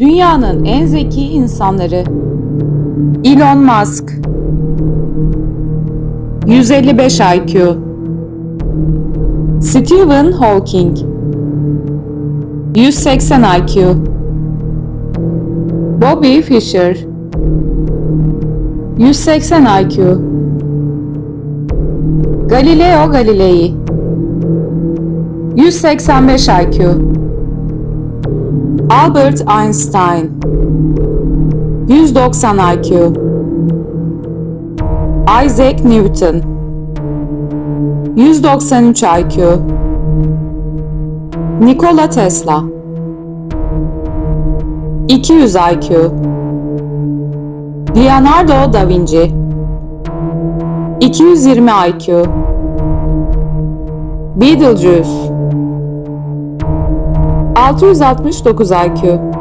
Dünyanın en zeki insanları. Elon Musk. 155 IQ Stephen Hawking. 180 IQ Bobby Fischer. 180 IQ Galileo Galilei. 185 IQ Albert Einstein. 190 IQ Isaac Newton. 193 IQ Nikola Tesla. 200 IQ Leonardo da Vinci. 220 IQ Beetlejuice 669 IQ